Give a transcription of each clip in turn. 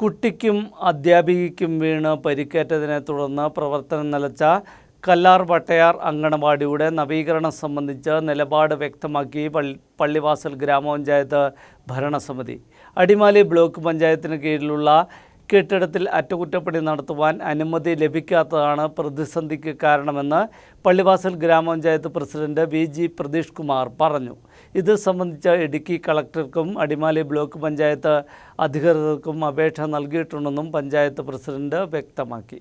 കുട്ടിക്കും അധ്യാപികയ്ക്കും വീണ് പരിക്കേറ്റതിനെ തുടർന്ന് പ്രവർത്തനം നിലച്ച കല്ലാർ വട്ടയാർ അങ്കണവാടിയുടെ നവീകരണം സംബന്ധിച്ച് നിലപാട് വ്യക്തമാക്കി പള്ളി പള്ളിവാസൽ ഗ്രാമപഞ്ചായത്ത് ഭരണസമിതി. അടിമാലി ബ്ലോക്ക് പഞ്ചായത്തിന് കീഴിലുള്ള കെട്ടിടത്തിൽ അറ്റകുറ്റപ്പണി നടത്തുവാൻ അനുമതി ലഭിക്കാത്തതാണ് പ്രതിസന്ധിക്ക് കാരണമെന്ന് പള്ളിവാസൽ ഗ്രാമപഞ്ചായത്ത് president V G Pratheesh Kumar പറഞ്ഞു. ഇത് സംബന്ധിച്ച് ഇടുക്കി കളക്ടർക്കും അടിമാലി ബ്ലോക്ക് പഞ്ചായത്ത് അധികൃതർക്കും അപേക്ഷ നൽകിയിട്ടുണ്ടെന്നും പഞ്ചായത്ത് പ്രസിഡന്റ് വ്യക്തമാക്കി.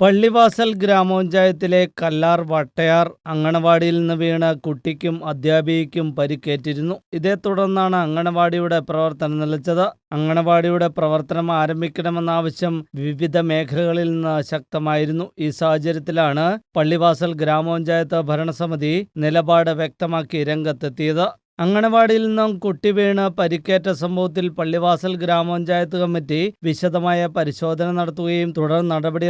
പള്ളിവാസൽ ഗ്രാമപഞ്ചായത്തിലെ കല്ലാർ വട്ടയാർ അങ്കണവാടിയിൽ നിന്ന് വീണ കുട്ടിക്കും അധ്യാപികയ്ക്കും പരിക്കേറ്റിരുന്നു. ഇതേ തുടർന്നാണ് അങ്കണവാടിയുടെ പ്രവർത്തനം നിലച്ചത്. അങ്കണവാടിയുടെ പ്രവർത്തനം ആരംഭിക്കണമെന്ന ആവശ്യം വിവിധ മേഖലകളിൽ നിന്ന് ശക്തമായിരുന്നു. ഈ സാഹചര്യത്തിലാണ് പള്ളിവാസൽ ഗ്രാമപഞ്ചായത്ത് ഭരണസമിതി നിലപാട് വ്യക്തമാക്കി രംഗത്തെത്തിയത്. അങ്കണവാടിയിൽ നിന്നും കുട്ടി വീണ് പരിക്കേറ്റ സംഭവത്തിൽ പള്ളിവാസൽ ഗ്രാമപഞ്ചായത്ത് കമ്മിറ്റി വിശദമായ പരിശോധന നടത്തുകയും തുടർ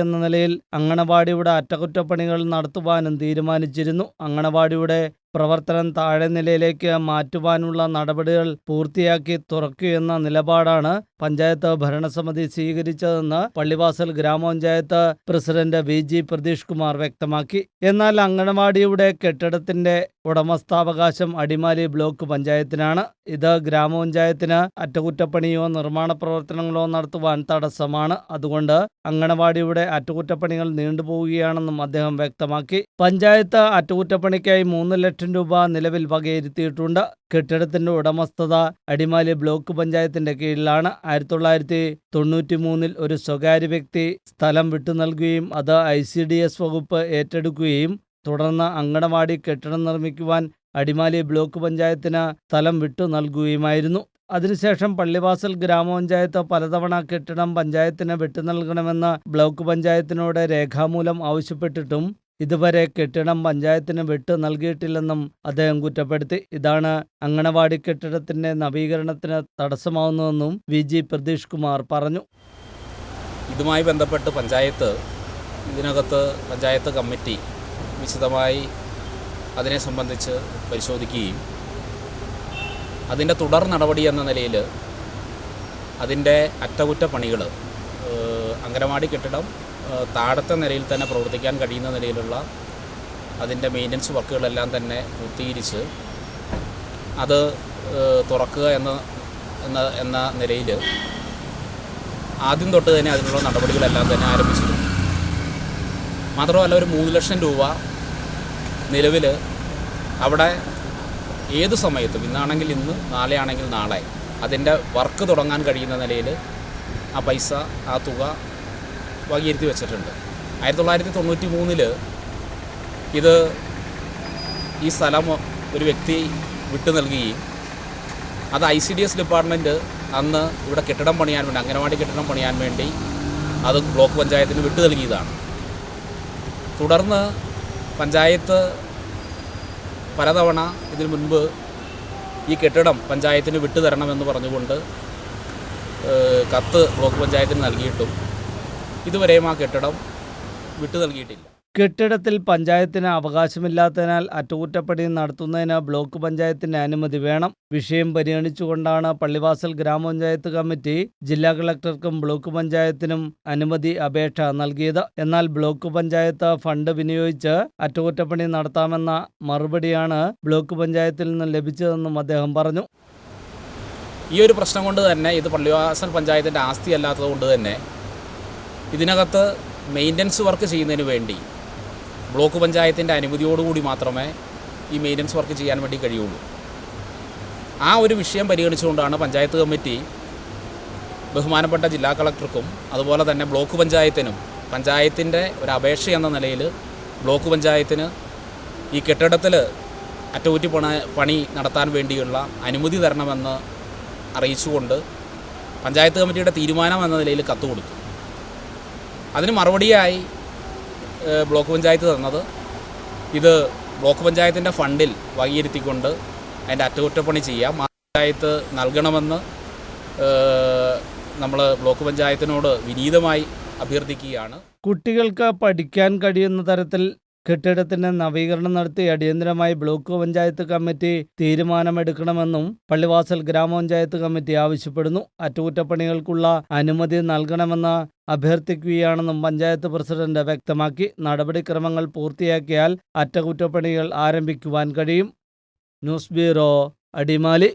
എന്ന നിലയിൽ അങ്കണവാടിയുടെ അറ്റകുറ്റപ്പണികൾ നടത്തുവാനും തീരുമാനിച്ചിരുന്നു. അങ്കണവാടിയുടെ പ്രവർത്തനം താഴെ നിലയിലേക്ക് മാറ്റുവാനുള്ള നടപടികൾ പൂർത്തിയാക്കി തുറക്കുകയെന്ന നിലപാടാണ് പഞ്ചായത്ത് ഭരണസമിതി സ്വീകരിച്ചതെന്ന് പള്ളിവാസൽ ഗ്രാമപഞ്ചായത്ത് president V G Pratheesh Kumar വ്യക്തമാക്കി. എന്നാൽ അങ്കണവാടിയുടെ കെട്ടിടത്തിന്റെ ഉടമസ്ഥാവകാശം അടിമാലി ബ്ലോക്ക് പഞ്ചായത്തിനാണ്. ഇത് ഗ്രാമപഞ്ചായത്തിന് അറ്റകുറ്റപ്പണിയോ നിർമ്മാണ പ്രവർത്തനങ്ങളോ നടത്തുവാൻ തടസ്സമാണ്. അതുകൊണ്ട് അങ്കണവാടിയുടെ അറ്റകുറ്റപ്പണികൾ നീണ്ടുപോവുകയാണെന്നും അദ്ദേഹം വ്യക്തമാക്കി. പഞ്ചായത്ത് അറ്റകുറ്റപ്പണിക്കായി മൂന്ന് ലക്ഷം രൂപ നിലവിൽ വകയിരുത്തിയിട്ടുണ്ട്. കെട്ടിടത്തിന്റെ ഉടമസ്ഥത അടിമാലി ബ്ലോക്ക് പഞ്ചായത്തിന്റെ കീഴിലാണ്. ആയിരത്തി തൊള്ളായിരത്തി തൊണ്ണൂറ്റി മൂന്നിൽ ഒരു സ്വകാര്യ വ്യക്തി സ്ഥലം വിട്ടു നൽകുകയും അത് ഐ സി ഡി എസ് വകുപ്പ് ഏറ്റെടുക്കുകയും തുടർന്ന് അങ്കണവാടി കെട്ടിടം നിർമ്മിക്കുവാൻ അടിമാലി ബ്ലോക്ക് പഞ്ചായത്തിന് സ്ഥലം വിട്ടു നൽകുകയുമായിരുന്നു. അതിനുശേഷം പള്ളിവാസൽ ഗ്രാമപഞ്ചായത്ത് പലതവണ കെട്ടിടം പഞ്ചായത്തിന് വിട്ടു നൽകണമെന്ന് ബ്ലോക്ക് പഞ്ചായത്തിനോട് രേഖാമൂലം ആവശ്യപ്പെട്ടിട്ടും ഇതുവരെ കെട്ടിടം പഞ്ചായത്തിന് വിട്ടു നൽകിയിട്ടില്ലെന്നും അദ്ദേഹം കുറ്റപ്പെടുത്തി. ഇതാണ് അങ്കണവാടി കെട്ടിടത്തിന്റെ നവീകരണത്തിന് തടസ്സമാവുന്നതെന്നും വി. ജി. പ്രതീഷ് കുമാർ പറഞ്ഞു. ഇതുമായി ബന്ധപ്പെട്ട് പഞ്ചായത്ത് ഇതിനകത്ത് പഞ്ചായത്ത് കമ്മിറ്റി വിശദമായി അതിനെ സംബന്ധിച്ച് പരിശോധിക്കുകയും അതിന്റെ തുടർ നടപടി എന്ന നിലയിൽ അതിന്റെ അറ്റകുറ്റപ്പണികൾ അങ്കനവാടി കെട്ടിടം താഴത്തെ നിലയിൽ തന്നെ പ്രവർത്തിക്കാൻ കഴിയുന്ന നിലയിലുള്ള അതിന്റെ മെയിന്റനൻസ് വർക്കുകളെല്ലാം തന്നെ പൂർത്തീകരിച്ച് അത് തുറക്കുക എന്ന എന്ന എന്ന നിലയിൽ ആദ്യം തൊട്ട് തന്നെ അതിനുള്ള നടപടികളെല്ലാം തന്നെ ആരംഭിച്ചിരുന്നു. മാത്രമല്ല ഒരു മൂന്ന് ലക്ഷം രൂപ നിലവിൽ അവിടെ ഏത് സമയത്തും ഇന്നാണെങ്കിൽ ഇന്ന് നാളെ ആണെങ്കിൽ നാളെ അതിന്റെ വർക്ക് തുടങ്ങാൻ കഴിയുന്ന നിലയിൽ ആ പൈസ ആ തുക വകയിരുത്തി വെച്ചിട്ടുണ്ട്. ആയിരത്തി തൊള്ളായിരത്തി തൊണ്ണൂറ്റി മൂന്നിൽ ഇത് ഈ സ്ഥലം ഒരു വ്യക്തി വിട്ടു നൽകുകയും അത് I C D S department അന്ന് ഇവിടെ കെട്ടിടം പണിയാൻ വേണ്ടി അംഗനവാടി കെട്ടിടം പണിയാൻ വേണ്ടി അത് ബ്ലോക്ക് പഞ്ചായത്തിന് വിട്ടു നൽകിയതാണ്. തുടർന്ന് പഞ്ചായത്ത് പലതവണ ഇതിനു മുൻപ് ഈ കെട്ടിടം പഞ്ചായത്തിന് വിട്ടു തരണമെന്ന് പറഞ്ഞുകൊണ്ട് കത്ത് ബ്ലോക്ക് പഞ്ചായത്തിന് നൽകിയിട്ടും ഇതുവരെയും ആ കെട്ടിടം വിട്ടു നൽകിയിട്ടില്ല. കെട്ടിടത്തിൽ പഞ്ചായത്തിന് അവകാശമില്ലാത്തതിനാൽ അറ്റകുറ്റപ്പണി നടത്തുന്നതിന് ബ്ലോക്ക് പഞ്ചായത്തിന്റെ അനുമതി വേണം. വിഷയം പരിഗണിച്ചുകൊണ്ടാണ് പള്ളിവാസൽ ഗ്രാമപഞ്ചായത്ത് കമ്മിറ്റി ജില്ലാ കളക്ടർക്കും ബ്ലോക്ക് പഞ്ചായത്തിനും അനുമതി അപേക്ഷ നൽകിയത്. എന്നാൽ ബ്ലോക്ക് പഞ്ചായത്ത് ഫണ്ട് വിനിയോഗിച്ച് അറ്റകുറ്റപ്പണി നടത്താമെന്ന മറുപടിയാണ് ബ്ലോക്ക് പഞ്ചായത്തിൽ നിന്ന് ലഭിച്ചതെന്നും അദ്ദേഹം പറഞ്ഞു. ഈ ഒരു പ്രശ്നം കൊണ്ട് തന്നെ ഇത് പള്ളിവാസൽ പഞ്ചായത്തിന്റെ ആസ്തി അല്ലാത്തത് കൊണ്ട് തന്നെ ഇതിനകത്ത് മെയിന്റനൻസ് വർക്ക് ചെയ്യുന്നതിന് വേണ്ടി ബ്ലോക്ക് പഞ്ചായത്തിന്റെ അനുമതിയോടുകൂടി മാത്രമേ ഈ മെയിന്റനൻസ് വർക്ക് ചെയ്യാൻ വേണ്ടി കഴിയുള്ളൂ. ആ ഒരു വിഷയം പരിഗണിച്ചുകൊണ്ടാണ് പഞ്ചായത്ത് കമ്മിറ്റി ബഹുമാനപ്പെട്ട ജില്ലാ കളക്ടർക്കും അതുപോലെ തന്നെ ബ്ലോക്ക് പഞ്ചായത്തിനും പഞ്ചായത്തിന്റെ ഒരു അപേക്ഷ എന്ന നിലയിൽ ബ്ലോക്ക് പഞ്ചായത്തിന് ഈ കെട്ടിടത്തിൽ അറ്റകുറ്റി പണ പണി നടത്താൻ വേണ്ടിയുള്ള അനുമതി തരണമെന്ന് അറിയിച്ചുകൊണ്ട് പഞ്ചായത്ത് കമ്മിറ്റിയുടെ തീരുമാനം എന്ന നിലയിൽ കത്ത് കൊടുത്തു. അതിന് മറുപടിയായി ബ്ലോക്ക് പഞ്ചായത്ത് തന്നത്. ഇത് ബ്ലോക്ക് പഞ്ചായത്തിന്റെ ഫണ്ടിൽ വകയിരുത്തിക്കൊണ്ട് അതിന്റെ അറ്റകുറ്റപ്പണി ചെയ്യാം. പഞ്ചായത്ത് നൽകണമെന്ന് നമ്മൾ ബ്ലോക്ക് പഞ്ചായത്തിനോട് വിനീതമായി അഭ്യർത്ഥിക്കുകയാണ്. കുട്ടികൾക്ക് പഠിക്കാൻ കഴിയുന്ന തരത്തിൽ കെട്ടിടത്തിന്റെ നവീകരണം നടത്തി അടിയന്തരമായി ബ്ലോക്ക് പഞ്ചായത്ത് കമ്മിറ്റി തീരുമാനമെടുക്കണമെന്നും പള്ളിവാസൽ ഗ്രാമപഞ്ചായത്ത് കമ്മിറ്റി ആവശ്യപ്പെടുന്നു. അറ്റകുറ്റപ്പണികൾക്കുള്ള അനുമതി നൽകണമെന്ന് അഭ്യർത്ഥിക്കുകയാണെന്നും പഞ്ചായത്ത് പ്രസിഡന്റ് വ്യക്തമാക്കി. നടപടിക്രമങ്ങൾ പൂർത്തിയാക്കിയാൽ അറ്റകുറ്റപ്പണികൾ ആരംഭിക്കുവാൻ കഴിയും. News bureau Adimali.